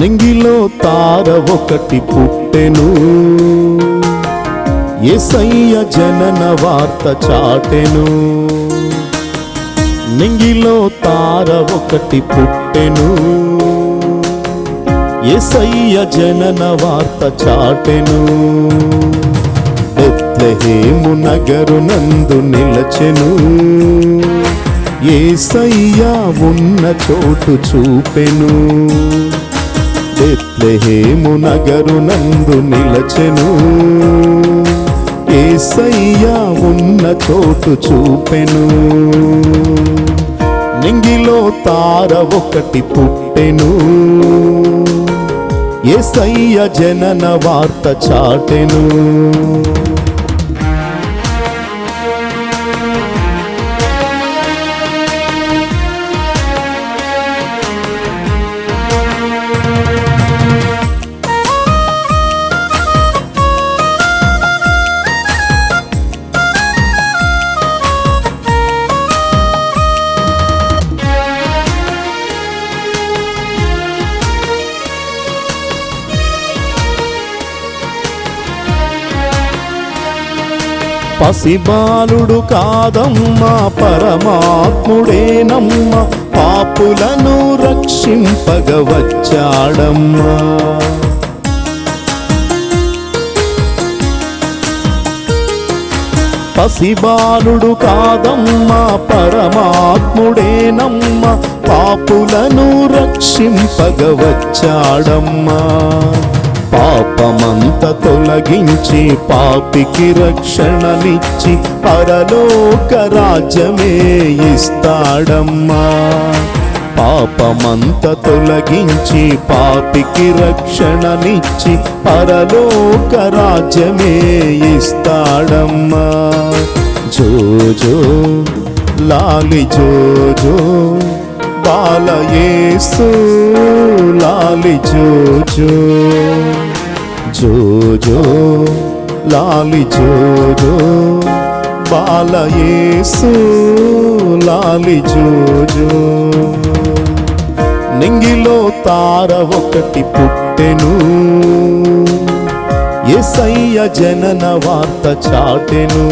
నింగిలో తార ఒకటి పుట్టెను. ఎసయ్య జనన వార్త చాటెను. నింగిలో తార ఒకటి పుట్టెను. ఎసయ్య జనన వార్త చాటెను. బెత్లెహేము నగరు నందు నిలచెను. ఏసయ్య ఉన్న చోటు చూపెను. బెత్లెహేము నగరు నందు నిలచెను. ఏసయ్యా ఉన్న చోటు చూపెను. నింగిలో తార ఒకటి పుట్టెను. ఏసయ్య జనన వార్త చాటెను. పసిబాలుడు కాదమ్మా పరమాత్ముడేనమ్మ. పాపులను రక్షింపగవచ్చాడమ్మా. పసిబాలుడు కాదమ్మా పరమాత్ముడేనమ్మా. పాపులను రక్షింపగవచ్చాడమ్మా. పాపమంత తొలగించి పాపికి రక్షణనిచ్చి పరలోక రాజ్యమే ఇస్తాడమ్మా. పాపమంత తొలగించి పాపికి రక్షణనిచ్చి పరలోక రాజ్యమే ఇస్తాడమ్మా. జోజో లాలి జోజో బాలయేసు లాలి జోజో. జోజో లాలి జోజో బాలయేసు లాలి జోజో. నింగిలో తార ఒకటి పుట్టెను ఎసయ్య జనన వార్త చాటెను.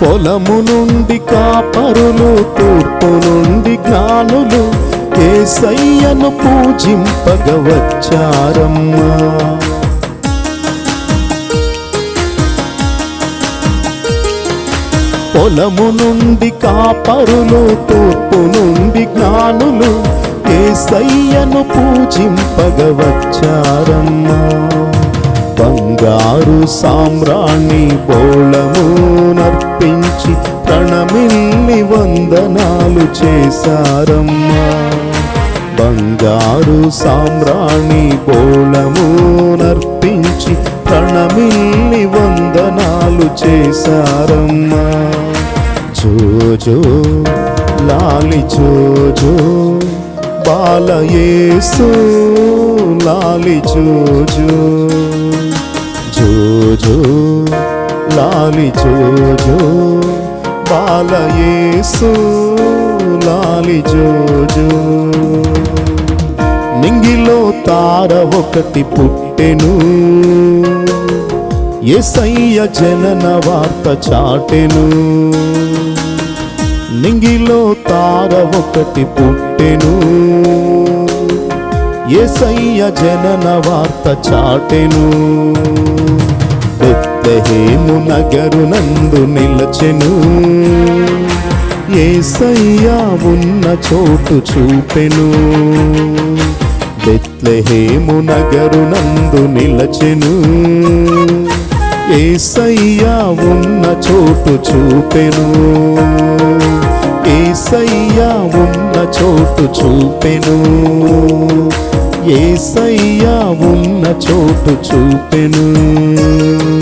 పొలము నుండి కాపరులు తూర్పు నుండి జ్ఞానులు ఏసయ్యను పూజింపగవచ్చారమ్మా. పొలము నుండి కాపరులు తూర్పు నుండి జ్ఞానులు ఏసయ్యను పూజింపగవచ్చారమ్మా. బంగారు సామ్రాణి బోళము నర్పించి ప్రణమిల్లి వందనాలు చేశారమ్మా. బంగారు సామ్రాణి బోళము నర్పించి ప్రణమిల్లి వందనాలు చేశారమ్మా. జోజో లాలి జోజో బాలయేసు లాలి జోజో. జోజో లాలి జోజో బాలయేసు లాలి జోజో. నింగిలో తార ఒకటి పుట్టెను ఎసయ్య జనన వార్త చాటెను. నింగిలో తార ఒకటి పుట్టెను ఎసయ్య జనన వార్త చాటెను. బెత్లెహేము నగరు నందు నిలచెను. ఏసయ్యా ఉన్న చోటు చూపెను. బెత్లహేము నగరు నందు నిలచెను. ఏసయ్యా ఉన్న చోటు చూపెను. ఏసయ్యా ఉన్న చోటు చూపెను. ఏసయ్యా ఉన్న చోటు చూపెను.